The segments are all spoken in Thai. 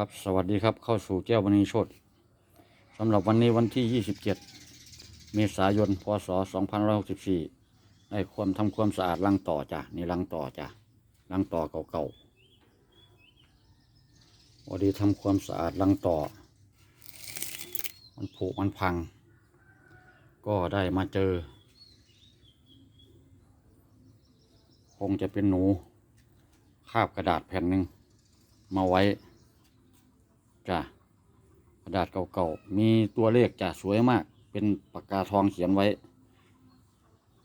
ครับสวัสดีครับเข้าสู่แก้วมณีโชตสำหรับวันนี้วันที่ 27 เมษายน พศ 2564 ได้ความทำความสะอาดลังต่อจ้ะนี่ลังต่อจ้ะลังต่อเก่าๆวันนี้ทำความสะอาดลังต่อ มันผุมันพัง ก็ได้มาเจอ คงจะเป็นหนูคาบกระดาษแผ่นหนึ่งมาไว้ จ้ะกระดาษเก่าๆ มีตัวเลขจ้ะสวยมาก เป็นปากกาทองเขียนไว้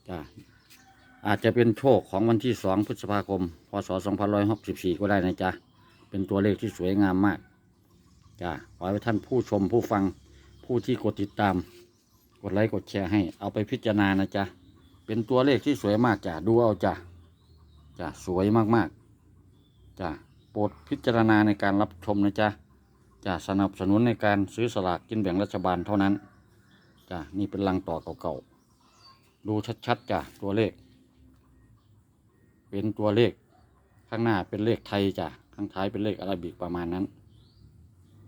จ้ะอาจจะเป็นโชคของวันที่สองพฤษภาคม พศ2564ก็ได้นะจ๊ะ เป็นตัวเลขที่สวยงามมากจ้ะขอให้ท่านผู้ชมผู้ฟังผู้ที่กดติดตาม กดไลค์กดแชร์ให้ เอาไปพิจารณานะจ๊ะ เป็นตัวเลขที่สวยมากจ้ะดูเอาจ้ะจ้ะสวยมากๆจ้ะโปรดพิจารณาในการรับชมนะจ๊ะ จะสนับสนุนในการซื้อสลากกินแบ่งรัฐบาลเท่านั้นจ้ะนี่เป็นลังต่อเก่าๆ ดูชัดๆจ้ะตัวเลข เป็นตัวเลข ข้างหน้าเป็นเลขไทยจ้ะข้างท้ายเป็นเลขอาราบิกประมาณนั้น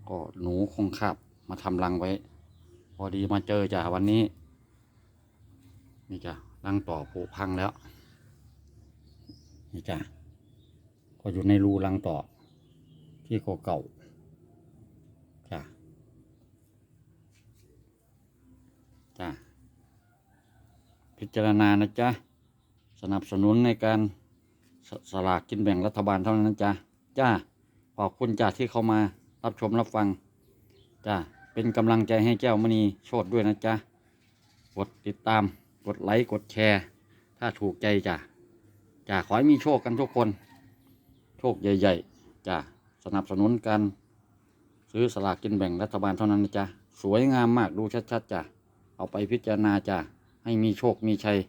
ก็หนูคงคาบมาทำรังไว้ พอดีมาเจอจ้ะวันนี้ นี่จ้ะรังต่อผุพังแล้ว นี่จ้ะก็อยู่ในรูรังต่อที่เก่าๆ จ้ะ จ้ะพิจารณานะจ๊ะ สนับสนุนในการสสลากกินแบ่งรัฐบาลเท่านั้นนะจ๊ะ จ้า ขอบคุณจ้าที่เข้ามารับชมรับฟัง จ้า เป็นกำลังใจให้แก้วมณีโชดด้วยนะจ๊ะ กดติดตาม กดไลค์ กดแชร์ ถ้าถูกใจจ้ะจ้า ขอให้มีโชคกันทุกคน โชคใหญ่ๆ จ้า สนับสนุนการซื้อสลากกินแบ่งรัฐบาลเท่านั้นนะจ๊ะ สวยงามมาก ดูชัดๆจ้ะ เอาไปพิจารณาจ้ะให้มีโชคมีชัย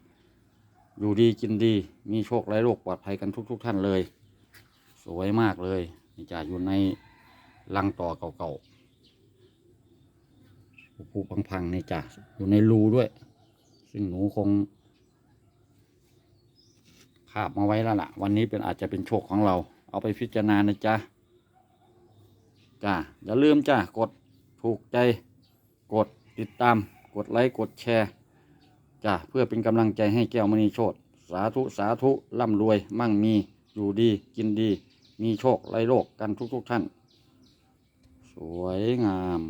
อยู่ดีกินดี มีโชคไร้โรคปลอดภัยกันทุกๆท่านเลย สวยมากเลยนี่จ้ะอยู่ในลังต่อเก่าๆผูพังๆนี่จ้ะอยู่ในรูด้วย ซึ่งหนูคงคาบมาไว้แล้วล่ะ วันนี้เป็นอาจจะเป็นโชคของเรา เอาไปพิจารณานะจ๊ะจ้าอย่าลืมจ้ากดถูกใจ กดติดตาม กดไลค์กดแชร์จ้ะเพื่อเป็นกำลังใจให้แก้วมณีโชตสาธุสาธุร่ำรวยมั่งมีอยู่ดีกินดี มีโชคไรโรคกันทุกๆทท่าน สวยงาม